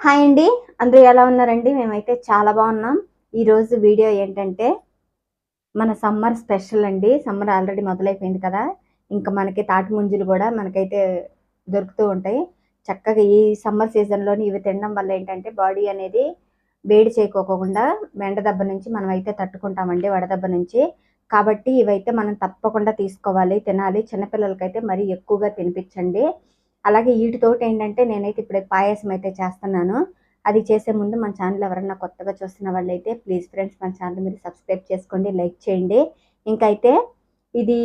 Hi అండి. అందరూ ఎలా ఉన్నారండి? మేమైతే చాలా బాగున్నాం. ఈరోజు వీడియో ఏంటంటే మన సమ్మర్ స్పెషల్ అండి. సమ్మర్ ఆల్రెడీ మొదలైపోయింది కదా. ఇంకా మనకి తాటి ముంజులు కూడా మనకైతే దొరుకుతూ ఉంటాయి. చక్కగా ఈ సమ్మర్ సీజన్లోని ఇవి తినడం వల్ల ఏంటంటే బాడీ అనేది వేడి చేయకోకుండా వెండ దెబ్బ నుంచి మనం అయితే తట్టుకుంటామండి వడదెబ్బ నుంచి. కాబట్టి ఇవైతే మనం తప్పకుండా తీసుకోవాలి తినాలి. చిన్నపిల్లలకైతే మరీ ఎక్కువగా తినిపించండి. అలాగే వీటితోటి ఏంటంటే నేనైతే ఇప్పుడు పాయసం అయితే చేస్తున్నాను. అది చేసే ముందు మన ఛానల్ ఎవరన్నా కొత్తగా చూస్తున్న వాళ్ళైతే ప్లీజ్ ఫ్రెండ్స్ మన ఛానల్ మీరు సబ్స్క్రైబ్ చేసుకోండి లైక్ చేయండి. ఇంకైతే ఇది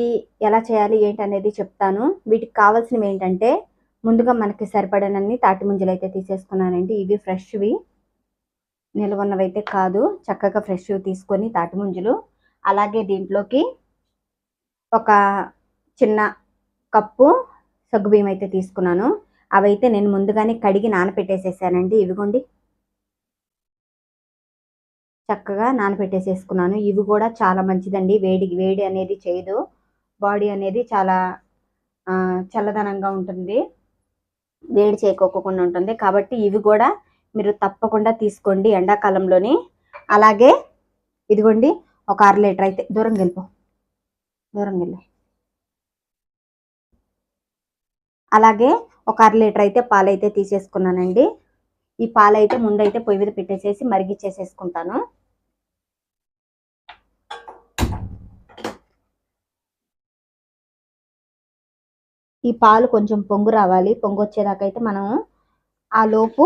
ఎలా చేయాలి ఏంటి అనేది చెప్తాను. వీటికి కావాల్సినవి ఏంటంటే ముందుగా మనకి సరిపడనన్ని తాటి ముంజలు అయితే తీసేసుకున్నానండి. ఇవి ఫ్రెష్వి. నిల్వన్నవైతే కాదు. చక్కగా ఫ్రెష్వి తీసుకొని తాటి ముంజలు. అలాగే దీంట్లోకి ఒక చిన్న కప్పు సగ్గుబియ్యం అయితే తీసుకున్నాను. అవైతే నేను ముందుగానే కడిగి నానపెట్టేసేసానండి. ఇవిగోండి. చక్కగా నానపెట్టేసేసుకున్నాను. ఇవి కూడా చాలా మంచిదండి. వేడి వేడి అనేది చేయదు. బాడీ అనేది చాలా చల్లదనంగా ఉంటుంది. వేడి చేయకోకుండా ఉంటుంది. కాబట్టి ఇవి కూడా మీరు తప్పకుండా తీసుకోండి ఎండాకాలంలోని. అలాగే ఇదిగోండి ఒక అర లీటర్ అయితే దూరం వెళ్ళిపో. దూరం వెళ్ళి. అలాగే ఒక అర లీటర్ అయితే పాలైతే తీసేసుకున్నానండి. ఈ పాలైతే ముందైతే పొయ్యి మీద పెట్టేసేసి మరిగిచ్చేసేసుకుంటాను. ఈ పాలు కొంచెం పొంగు రావాలి. పొంగు వచ్చేదాకా అయితే మనం ఆ లోపు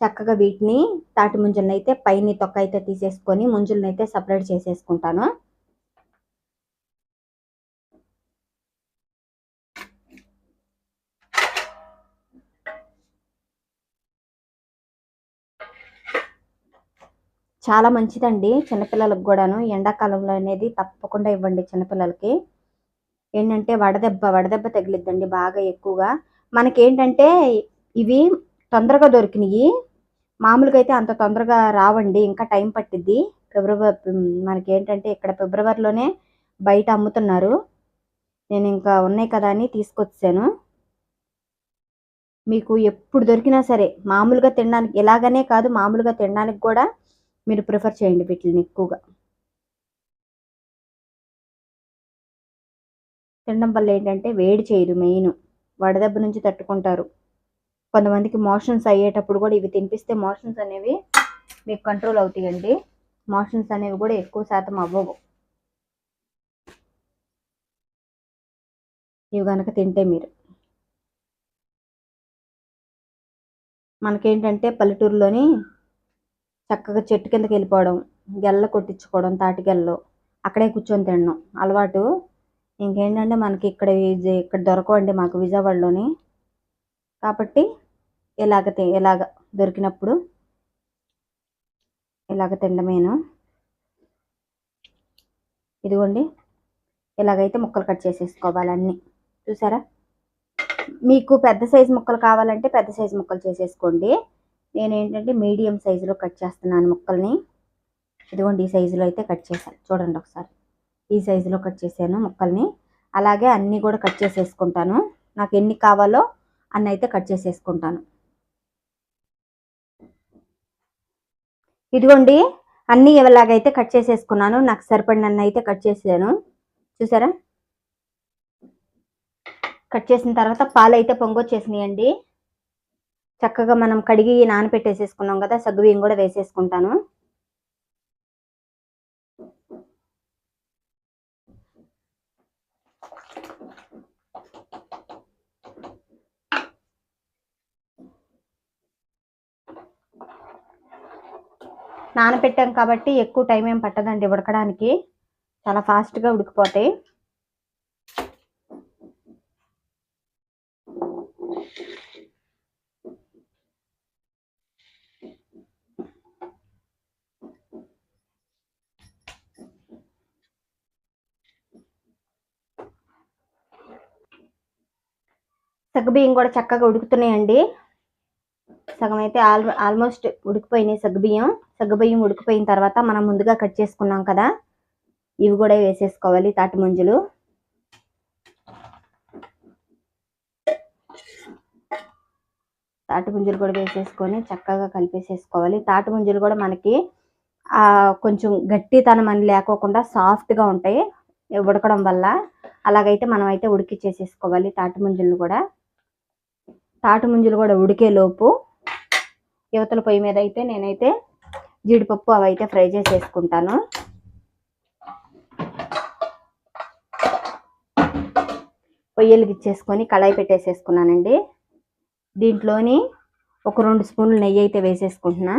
చక్కగా వీటిని తాటి ముంజలను అయితే పైన తొక్క అయితే తీసేసుకొని ముంజులను అయితే సపరేట్ చేసేసుకుంటాను. చాలా మంచిదండి చిన్నపిల్లలకు కూడాను. ఎండాకాలంలో అనేది తప్పకుండా ఇవ్వండి చిన్నపిల్లలకి. ఏంటంటే వడదెబ్బ వడదెబ్బ తగిలిద్దండి బాగా ఎక్కువగా. మనకేంటంటే ఇవి తొందరగా దొరికినాయి. మామూలుగా అయితే అంత తొందరగా రావండి ఇంకా టైం పట్టిద్ది. ఫిబ్రవరి మనకి ఏంటంటే ఇక్కడ ఫిబ్రవరిలోనే బయట అమ్ముతున్నారు. నేను ఇంకా ఉన్నాయి కదా అని తీసుకొచ్చాను. మీకు ఎప్పుడు దొరికినా సరే మామూలుగా తినడానికి ఎలాగనే కాదు మామూలుగా తినడానికి కూడా మీరు ప్రిఫర్ చేయండి వీటిని ఎక్కువగా. తినడం వల్ల ఏంటంటే వేడి చేయదు మెయిన్. వడదెబ్బ నుంచి తట్టుకుంటారు. కొంతమందికి మోషన్స్ అయ్యేటప్పుడు కూడా ఇవి తినిపిస్తే మోషన్స్ అనేవి మీకు కంట్రోల్ అవుతాయండి. మోషన్స్ అనేవి కూడా ఎక్కువ శాతం అవ్వవు. ఇవి కనుక తింటే మీరు. మనకేంటంటే పల్లెటూరులోని చక్కగా చెట్టు కిందకి వెళ్ళిపోవడం గెల్ల కొట్టించుకోవడం తాటిగెల్లో అక్కడే కూర్చొని తినడం. అలవాటు. ఇంకేంటంటే మనకి ఇక్కడ ఇక్కడ దొరకవండి మాకు విజయవాడలోని. కాబట్టి ఇలాగ ఇలాగ దొరికినప్పుడు ఇలాగ తినడమేను ఇదిగోండి. ఇలాగైతే ముక్కలు కట్ చేసేసుకోవాలి అన్నీ. చూసారా? మీకు పెద్ద సైజు ముక్కలు కావాలంటే పెద్ద సైజు ముక్కలు చేసేసుకోండి. నేను ఏంటంటే మీడియం సైజులో కట్ చేస్తున్నాను ముక్కల్ని. ఇదిగోండి ఈ సైజులో అయితే కట్ చేశాను. చూడండి ఒకసారి. ఈ సైజులో కట్ చేశాను ముక్కల్ని. అలాగే అన్నీ కూడా కట్ చేసేసుకుంటాను. నాకు ఎన్ని కావాలో అన్నీ అయితే కట్ చేసేసుకుంటాను. ఇదిగోండి అన్నీ ఇలాగైతే కట్ చేసేసుకున్నాను నాకు సరిపడినన్ను అయితే కట్ చేసాను చూసారా? కట్ చేసిన తర్వాత పాలు అయితే పొంగొచ్చేసినాయండి. చక్కగా మనం కడిగి నానపెట్టేసేసుకున్నాం కదా సగ్గుబియ్యం కూడా వేసేసుకుంటాను. నానపెట్టాం కాబట్టి ఎక్కువ టైం ఏం పట్టదండి ఉడకడానికి. చాలా ఫాస్ట్గా ఉడికిపోతాయి. సగ్గుబియ్యం కూడా చక్కగా ఉడుకుతున్నాయండి. సగం అయితే ఆల్ ఆల్మోస్ట్ ఉడికిపోయినాయి సగ్గుబియ్యం సగ్గుబియ్యం ఉడికిపోయిన తర్వాత మనం ముందుగా కట్ చేసుకున్నాం కదా. ఇవి కూడా వేసేసుకోవాలి తాటి ముంజులు. తాటి ముంజులు కూడా వేసేసుకొని చక్కగా కలిపేసేసుకోవాలి. తాటి ముంజులు కూడా మనకి కొంచెం గట్టితనం అని లేకోకుండా సాఫ్ట్గా ఉంటాయి ఉడకడం వల్ల. అలాగైతే మనం అయితే ఉడికిచ్చేసేసుకోవాలి తాటి ముంజులను కూడా. తాటి ముంజలు కూడా ఉడికేలోపు యువతల పొయ్యి మీద అయితే నేనైతే జీడిపప్పు అవి అయితే ఫ్రై చేసేసుకుంటాను. పొయ్యలు ఇచ్చేసుకొని కళాయి పెట్టేసేసుకున్నానండి. దీంట్లోని ఒక రెండు స్పూన్లు నెయ్యి అయితే వేసేసుకుంటున్నా.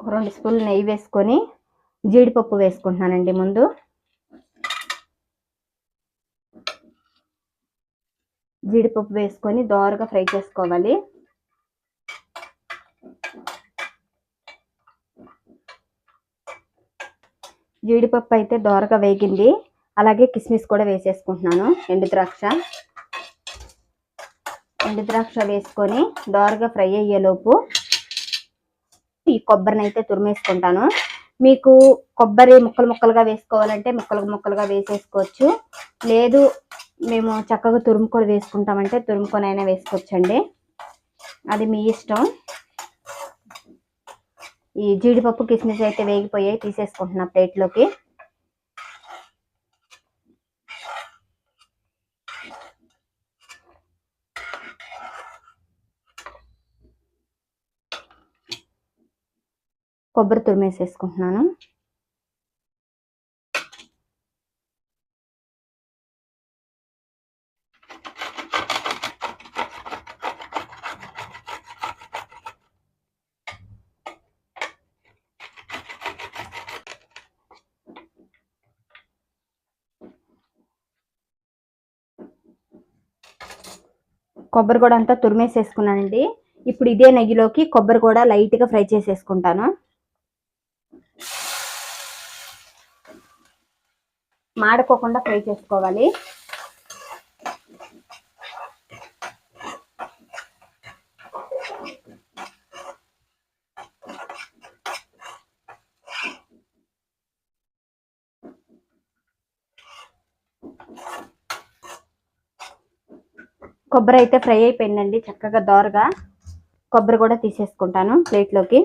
ఒక రెండు స్పూన్లు నెయ్యి వేసుకొని జీడిపప్పు వేసుకుంటున్నానండి ముందు. జీడిపప్పు వేసుకొని దోరగా ఫ్రై చేసుకోవాలి. జీడిపప్పు అయితే దోరగా వేగింది. అలాగే కిస్మిస్ కూడా వేసేసుకుంటున్నాను. ఎండు ద్రాక్ష. ఎండు ద్రాక్ష వేసుకొని దోరగా ఫ్రై అయ్యేలోపు ఈ కొబ్బరిని అయితే తురిమేసుకుంటాను. మీకు కొబ్బరి ముక్కలు ముక్కలుగా వేసుకోవాలంటే ముక్కలు ముక్కలుగా వేసేసుకోవచ్చు. లేదు మేము చక్కగా తురుముకొని వేసుకుంటామంటే తురుముకొని అయినా వేసుకోవచ్చండి. అది మీ ఇష్టం. ఈ జీడిపప్పు కిస్మిస్ అయితే వేగిపోయాయి తీసేసుకుంటున్నా ప్లేట్లోకి. కొబ్బరి తురిమేసేసుకుంటున్నాను. కొబ్బరి కూడా అంతా తురిమేసేసుకున్నానండి. ఇప్పుడు ఇదే నెయ్యిలోకి కొబ్బరి కూడా లైట్గా ఫ్రై చేసేసుకుంటాను. మాడుకోకుండా ఫ్రై చేసుకోవాలి. కొబ్బరి అయితే ఫ్రై అయిపోయిందండి చక్కగా దోరగా. కొబ్బరి కూడా తీసేసుకుంటాను ప్లేట్లోకి.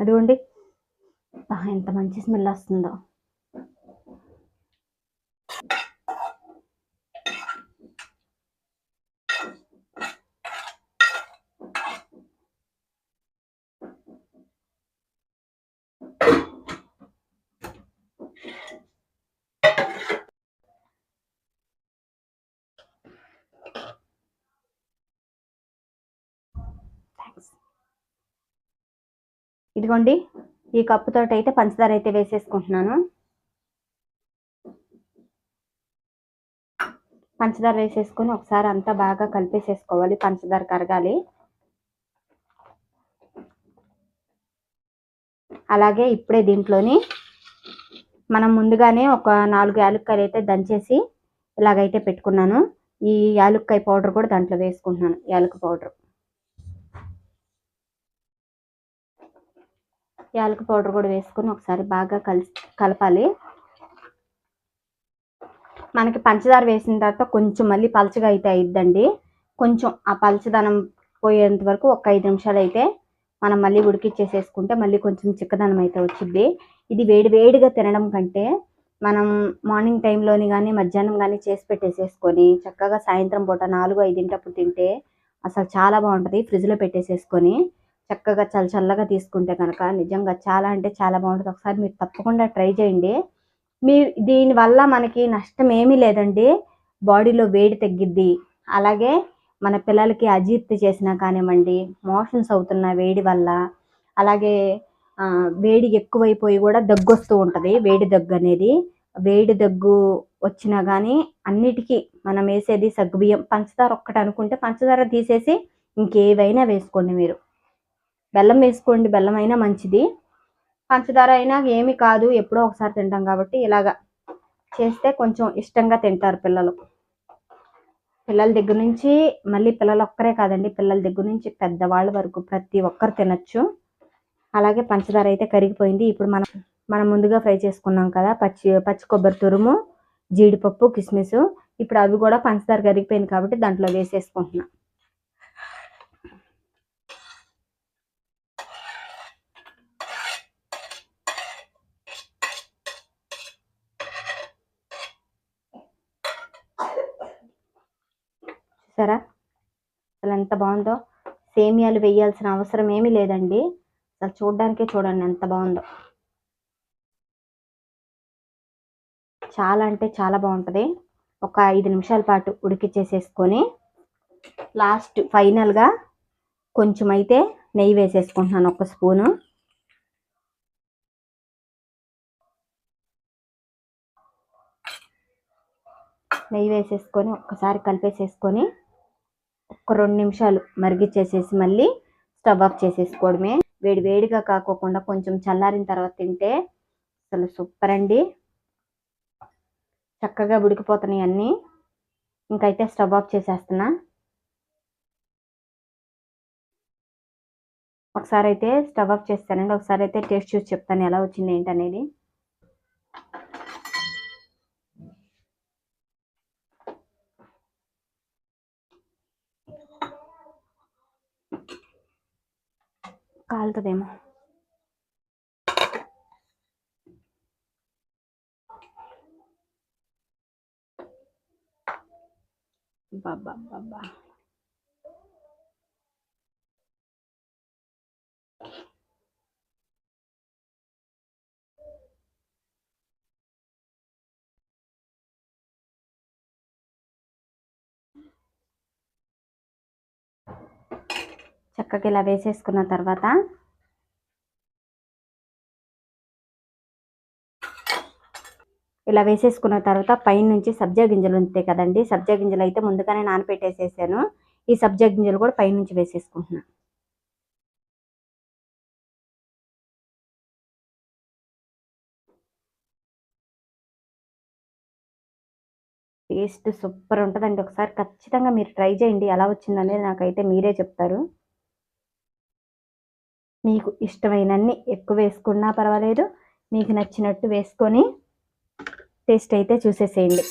అదిగోండి. ఎంత మంచి స్మెల్ వస్తుందో. ఇదిగోండి ఈ కప్పుతో అయితే పంచదార అయితే వేసేసుకుంటున్నాను. పంచదార వేసేసుకొని ఒకసారి అంతా బాగా కలిపేసేసుకోవాలి పంచదార కరగాలి. అలాగే ఇప్పుడే దీంట్లోని మనం ముందుగానే ఒక నాలుగు యాలక్కాయలు అయితే దంచేసి ఇలాగైతే పెట్టుకున్నాను. ఈ యాలుక్కాయ పౌడర్ కూడా దాంట్లో వేసుకుంటున్నాను యాలక పౌడర్. యాలక పౌడర్ కూడా వేసుకొని ఒకసారి బాగా కలిసి కలపాలి. మనకి పంచదార వేసిన తర్వాత కొంచెం మళ్ళీ పలచగా అయితే అయిద్దండి. కొంచెం ఆ పలచదనం పోయేంత వరకు ఒక ఐదు నిమిషాలు అయితే మనం మళ్ళీ ఉడికిచ్చేసేసుకుంటే మళ్ళీ కొంచెం చిక్కదనం అయితే వచ్చింది ఇది వేడి వేడిగా తినడం కంటే మనం మార్నింగ్ టైంలోని కానీ మధ్యాహ్నం కానీ చేసి పెట్టేసేసుకొని చక్కగా సాయంత్రం పూట నాలుగు ఐదింటప్పుడు తింటే అసలు చాలా బాగుంటుంది. ఫ్రిడ్జ్లో పెట్టేసేసుకొని చక్కగా చల్ల చల్లగా తీసుకుంటే కనుక నిజంగా చాలా అంటే చాలా బాగుంటుంది. ఒకసారి మీరు తప్పకుండా ట్రై చేయండి. మీ దీనివల్ల మనకి నష్టం ఏమీ లేదండి. బాడీలో వేడి తగ్గిద్ది. అలాగే మన పిల్లలకి అజీర్తి చేసినా కానివ్వండి మోషన్స్ అవుతున్న వేడి వల్ల అలాగే వేడి ఎక్కువైపోయి కూడా దగ్గు వస్తూ ఉంటుంది. వేడి దగ్గు అనేది వేడి దగ్గు వచ్చినా కానీ అన్నిటికీ మనం వేసేది సగ్గుబియ్యం. పంచదార ఒక్కటి అనుకుంటే పంచదార తీసేసి ఇంకేవైనా వేసుకోండి మీరు. బెల్లం వేసుకోండి బెల్లం అయినా మంచిది. పంచదార అయినా ఏమి కాదు ఎప్పుడో ఒకసారి తింటాం కాబట్టి ఇలాగా చేస్తే కొంచెం ఇష్టంగా తింటారు పిల్లలు. పిల్లల దగ్గర నుంచి మళ్ళీ పిల్లలు ఒక్కరే కాదండి పిల్లల దగ్గర నుంచి పెద్దవాళ్ళ వరకు ప్రతి ఒక్కరు తినొచ్చు. అలాగే పంచదార అయితే కరిగిపోయింది. ఇప్పుడు మనం మనం ముందుగా ఫ్రై చేసుకున్నాం కదా పచ్చి పచ్చి కొబ్బరి తురుము జీడిపప్పు కిస్మిస్. ఇప్పుడు అవి కూడా పంచదార కరిగిపోయింది కాబట్టి దాంట్లో వేసేసుకుంటున్నాం. చూసారా? అసలు ఎంత బాగుందో. సేమియాలు వేయాల్సిన అవసరం ఏమీ లేదండి. అసలు చూడడానికే చూడండి ఎంత బాగుందో. చాలా అంటే చాలా బాగుంటుంది. ఒక ఐదు నిమిషాల పాటు ఉడికిచ్చేసేసుకొని లాస్ట్ ఫైనల్గా కొంచెం అయితే నెయ్యి వేసేసుకుంటున్నాను ఒక స్పూను. నెయ్యి వేసేసుకొని ఒక్కసారి కలిపేసేసుకొని ఒక రెండు నిమిషాలు మరిగిచ్చేసేసి మళ్ళీ స్టవ్ ఆఫ్ చేసేసుకోవడమే. వేడి వేడిగా కాకోకుండా కొంచెం చల్లారిన తర్వాత తింటే అసలు సూపర్ అండి. చక్కగా ఉడికిపోతున్నాయి అన్నీ. ఇంకైతే స్టవ్ ఆఫ్ చేసేస్తున్నా. ఒకసారి అయితే స్టవ్ ఆఫ్ చేస్తానండి. ఒకసారి అయితే టేస్ట్ చూసి చెప్తాను ఎలా వచ్చింది ఏంటనేది. కాలుతుందేమో బాబా బాబా చక్కగా ఇలా వేసేసుకున్న తర్వాత ఇలా వేసేసుకున్న తర్వాత పైన నుంచి సబ్జా గింజలు ఉంటాయి కదండి. సబ్జా గింజలు అయితే ముందుగానే నానబెట్టేసేసాను ఈ సబ్జా గింజలు కూడా పైన నుంచి వేసేసుకుంటున్నా. టేస్ట్ సూపర్ ఉంటుందండి. ఒకసారి ఖచ్చితంగా మీరు ట్రై చేయండి. ఎలా వచ్చిందనేది నాకైతే మీరే చెప్తారు. మీకు ఇష్టమైనన్ని ఎక్కువ వేసుకున్నా పర్వాలేదు. మీకు నచ్చినట్టు వేసుకొని టేస్ట్ అయితే చూసేసేయండి.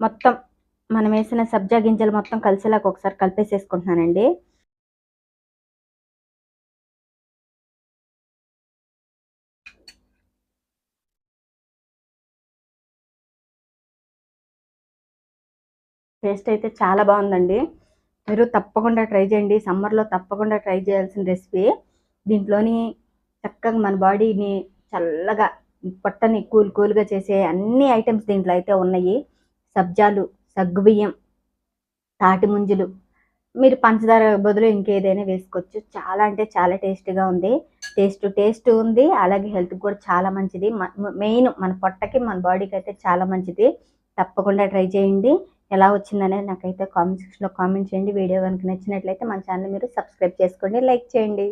మొత్తం మనం వేసిన సబ్జా గింజలు మొత్తం కలిసేలాగా ఒకసారి కలిపేసేసుకుంటున్నానండి. టేస్ట్ అయితే చాలా బాగుందండి. మీరు తప్పకుండా ట్రై చేయండి. సమ్మర్లో తప్పకుండా ట్రై చేయాల్సిన రెసిపీ. దీంట్లోని చక్కగా మన బాడీని చల్లగా పొట్టని కూల్ కూల్గా చేసే అన్ని ఐటమ్స్ దీంట్లో అయితే ఉన్నాయి. సబ్జాలు సగ్గుబియ్యం తాటి ముంజులు. మీరు పంచదార బదులు ఇంకేదైనా వేసుకోవచ్చు. చాలా అంటే చాలా టేస్టీగా ఉంది. టేస్ట్ టేస్ట్ ఉంది. అలాగే హెల్త్కి కూడా చాలా మంచిది. మెయిన్ మన పొట్టకి మన బాడీకి అయితే చాలా మంచిది. తప్పకుండా ట్రై చేయండి. ఎలా వచ్చిందనేది నాకైతే కామెంట్ సెక్షన్లో కామెంట్ చేయండి. వీడియో కనుక నచ్చినట్లయితే మన ఛానల్ మీరు సబ్స్క్రైబ్ చేసుకోండి. లైక్ చేయండి.